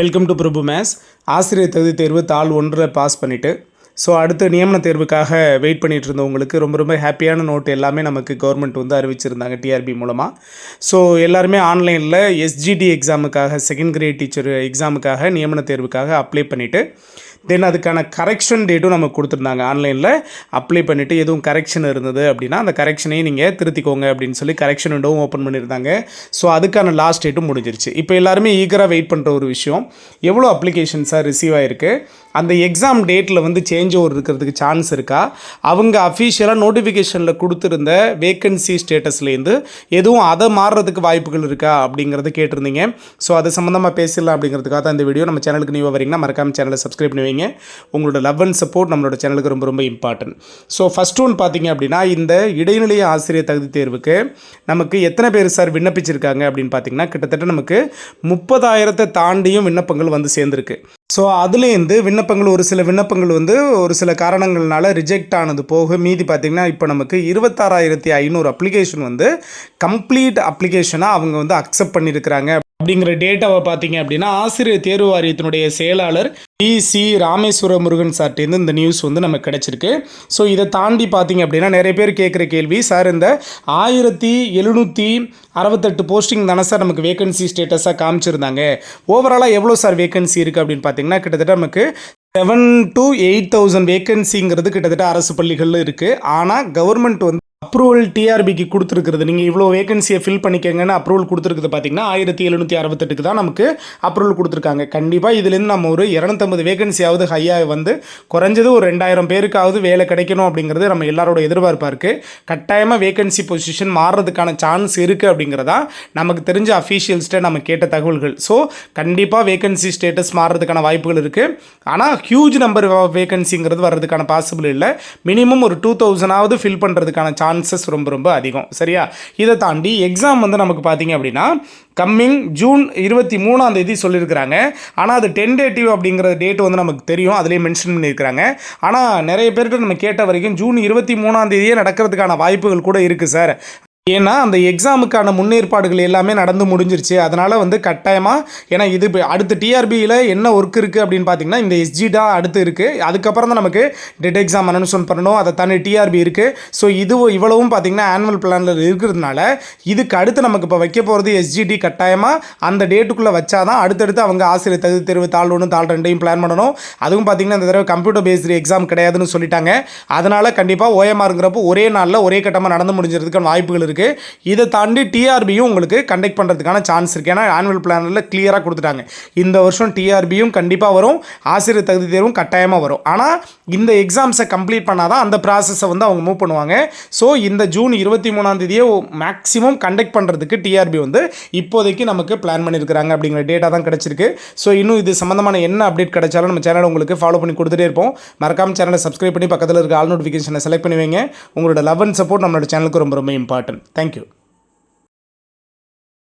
Welcome to Prabhu maze ஆசிரியர் தகுதி தேர்வு தாள் ஒன்றில் பாஸ் பண்ணிவிட்டு ஸோ அடுத்து நியமன தேர்வுக்காக வெயிட் பண்ணிகிட்டு இருந்தவங்களுக்கு ரொம்ப ரொம்ப ஹாப்பியான நோட் எல்லாமே நமக்கு கவர்மெண்ட் வந்து அறிவிச்சிருந்தாங்க டிஆர்பி மூலமாக ஸோ எல்லாருமே ஆன்லைனில் எஸ்ஜிடி எக்ஸாமுக்காக செகண்ட் கிரேட் டீச்சர் எக்ஸாமுக்காக நியமன தேர்வுக்காக அப்ளை பண்ணிவிட்டு தென் அதுக்கான கரெக்ஷன் டேட்டும் நமக்கு கொடுத்துருந்தாங்க. ஆன்லைனில் அப்ளை பண்ணிவிட்டு எதுவும் கரெக்ஷன் இருந்தது அப்படின்னா அந்த கரெக்ஷனையும் நீங்கள் திருத்திக்கோங்க அப்படின்னு சொல்லி கரெக்ஷன் விண்டோவும் ஓப்பன் பண்ணியிருந்தாங்க. ஸோ அதுக்கான லாஸ்ட் டேட்டும் முடிஞ்சிருச்சு. இப்போ எல்லாருமே ஈகராக வெயிட் பண்ணுற ஒரு விஷயம். எவ்வளோ அப்ளிகேஷன்ஸாக ரிசீவ் ஆகிருக்கு அந்த எக்ஸாம் டேட்டில் வந்து சேஞ்ச் ஓவர் இருக்கிறதுக்கு சான்ஸ் இருக்கா? அவங்க அஃபீஷியலாக நோட்டிஃபிகேஷனில் கொடுத்துருந்த வேக்கன்சி ஸ்டேட்டஸ்லேருந்து எதுவும் அதை மாறுறதுக்கு வாய்ப்புகள் இருக்கா? அப்படிங்கிறத கேட்டிருந்தீங்க. ஸோ அது சம்மந்தமாக பேசலாம் அப்படிங்கிறதுக்காக தான் இந்த வீடியோ நம்ம சேனலுக்கு நீங்கள் வரீங்கன்னா மறக்காமல் சேனலை சப்ஸ்கிரைப் பண்ணி வைங்க. உங்களோட லவ் அண்ட் சப்போர்ட் நம்மளோட சேனலுக்கு ரொம்ப ரொம்ப இம்பார்ட்டன்ட் ஸோ ஃபஸ்ட் ஒன் பார்த்தீங்க அப்படின்னா இந்த இடைநிலை ஆசிரியர் தகுதி தேர்வுக்கு நமக்கு எத்தனை பேர் சார் விண்ணப்பிச்சிருக்காங்க அப்படின்னு பார்த்தீங்கன்னா கிட்டத்தட்ட நமக்கு முப்பதாயிரத்தை தாண்டியும் விண்ணப்பங்கள் வந்து சேர்ந்துருக்கு. ஸோ அதுலேருந்து விண்ணப்பங்கள் ஒரு சில விண்ணப்பங்கள் வந்து ஒரு சில காரணங்கள்னால ரிஜெக்ட் ஆனது போக மீதி பார்த்திங்கன்னா இப்போ நமக்கு இருபத்தாறாயிரத்தி ஐநூறு அப்ளிகேஷன் வந்து கம்ப்ளீட் அப்ளிகேஷனாக அவங்க வந்து அக்செப்ட் பண்ணியிருக்கிறாங்க அப்படிங்கிற டேட்டாவை பார்த்தீங்க அப்படின்னா ஆசிரியர் தேர்வு வாரியத்தினுடைய செயலாளர் பி சி ராமேஸ்வர முருகன் சார்ட்டேருந்து இந்த நியூஸ் வந்து நமக்கு கிடச்சிருக்கு. ஸோ இதை தாண்டி பார்த்தீங்க அப்படின்னா நிறைய பேர் கேட்குற கேள்வி சார் இந்த ஆயிரத்தி எழுநூற்றி அறுபத்தெட்டு போஸ்டிங் தானே சார் நமக்கு வேகன்சி ஸ்டேட்டஸாக காமிச்சிருந்தாங்க. ஓவராலாக எவ்வளோ சார் வேகன்சி இருக்குது அப்படின்னு பார்த்தீங்கன்னா கிட்டத்தட்ட நமக்கு செவன் டு எயிட் தௌசண்ட் வேகன்சிங்கிறது கிட்டத்தட்ட அரசு பள்ளிகளில் இருக்குது ஆனால் கவர்மெண்ட் வந்து அப்ரூவல் டிஆர்பிக்கு கொடுத்துருக்குறது. நீங்கள் இவ்வளோ வேகன்சியை ஃபில் பண்ணிக்கங்கன்னு அப்ரூவல் கொடுத்துருக்குது பார்த்தீங்கன்னா ஆயிரத்தி எழுநூற்றி அறுபத்தெட்டுக்கு தான் நமக்கு அப்ரூவல் கொடுத்துருக்காங்க. கண்டிப்பாக இதுலேருந்து நம்ம ஒரு இரநூத்தம்பது வேகன்சியாவது ஹையாக வந்து குறைஞ்சது ஒரு ரெண்டாயிரம் பேருக்காவது வேலை கிடைக்கணும் அப்படிங்கிறது நம்ம எல்லாரோட எதிர்பார்ப்பாக இருக்குது கட்டாயமாக வேகன்சி பொசிஷன் மாறுறதுக்கான சான்ஸ் இருக்குது அப்படிங்கிறதா நமக்கு தெரிஞ்ச அஃபீஷியல்ஸ்ட்டை நம்ம கேட்ட தகவல்கள். ஸோ கண்டிப்பாக வேகன்சி ஸ்டேட்டஸ் மாறுறதுக்கான வாய்ப்புகள் இருக்குது ஆனால் ஹியூஜ் நம்பர் வேகன்சிங்கிறது வர்றதுக்கான பாசிபிள் இல்லை. மினிமம் ஒரு டூ தௌசண்டாவது ஃபில் பண்ணுறதுக்கான சான்ஸ் சான்சஸ் ரொம்ப ரொம்ப அதிகம். சரியா? இதை தாண்டி எக்ஸாம் வந்து நமக்கு பார்த்தீங்க அப்படின்னா கம்மிங் ஜூன் இருபத்தி மூணாம் தேதி சொல்லியிருக்கிறாங்க. ஆனால் அது டென்டேட்டிவ் அப்படிங்கிற டேட் வந்து நமக்கு தெரியும். அதுலேயே மென்ஷன் பண்ணியிருக்கிறாங்க. ஆனால் நிறைய பேர்கிட்ட நம்ம கேட்ட வரைக்கும் ஜூன் இருபத்தி மூணாம் தேதியே நடக்கிறதுக்கான வாய்ப்புகள் கூட இருக்குது சார் ஏன்னா அந்த எக்ஸாமுக்கான முன்னேற்பாடுகள் எல்லாமே நடந்து முடிஞ்சிருச்சு. அதனால் வந்து கட்டாயமாக ஏன்னா இது இப்போ அடுத்த டிஆர்பியில் என்ன ஒர்க் இருக்குது அப்படின்னு பார்த்தீங்கன்னா இந்த எஸ்ஜி தான் அடுத்து இருக்குது அதுக்கப்புறம் தான் நமக்கு டெட் எக்ஸாம் அனௌன்ஸ்மெண்ட் பண்ணணும். அதை தனி டிஆர்பி இருக்குது ஸோ இது இவ்வளவும் பார்த்தீங்கன்னா ஆனுவல் பிளானில் இருக்கிறதுனால இதுக்கு அடுத்து நமக்கு இப்போ வைக்க போகிறது எஸ்ஜிடி கட்டாயமாக அந்த டேட்டுக்குள்ளே வச்சா தான் அடுத்தடுத்து அவங்க ஆசிரியர் தகுதி தேர்வு தாள் ஒன்று தாள் ரெண்டையும் பிளான் பண்ணணும். அதுவும் பார்த்தீங்கன்னா இந்த தடவை கம்ப்யூட்டர் பேஸ்டு எக்ஸாம் கிடையாதுன்னு சொல்லிட்டாங்க. அதனால் கண்டிப்பாக ஓஎம்ஆருங்கிறப்போ ஒரே நாளில் ஒரே கட்டமாக நடந்து முடிஞ்சிருக்கான வாய்ப்புகள் இருக்குது இதை தாண்டி டிஆர்பியும் உங்களுக்கு கண்டக்ட் பண்ணுறதுக்கான சான்ஸ் இருக்குது ஏன்னா ஆனுவல் பிளானில் கிளியராக கொடுத்துட்டாங்க. இந்த வருஷம் டிஆர்பியும் கண்டிப்பாக வரும். ஆசிரியர் தகுதி தேர்வும் கட்டாயமாக வரும். ஆனால் இந்த எக்ஸாம்ஸை கம்ப்ளீட் பண்ணால் தான் அந்த ப்ராசஸை வந்து அவங்க மூவ் பண்ணுவாங்க. ஸோ இந்த ஜூன் இருபத்தி மூணாம் தேதியே மேக்ஸிமம் கண்டக்ட் பண்ணுறதுக்கு டிஆர்பி வந்து இப்போதைக்கு நமக்கு பிளான் பண்ணியிருக்கிறாங்க அப்படிங்கிற டேட்டா தான் கிடச்சிருக்கு. ஸோ இன்னும் இது சம்மந்தமான என்ன அப்டேட் கிடைச்சாலும் நம்ம சேனலை உங்களுக்கு ஃபாலோ பண்ணி கொடுத்துட்டே இருப்போம். மறக்காமல் சேனலை சப்ஸ்கிரைப் பண்ணி பக்கத்தில் இருக்க ஆல் நோட்டிஃபிகேஷனை செலக்ட் பண்ணி வைங்க. உங்களோட லவ் அண்ட் சப்போர்ட் நம்மளோட சேனலுக்கு ரொம்ப ரொம்ப இம்பார்ட்டன்ட் థ్యాంక్ యూ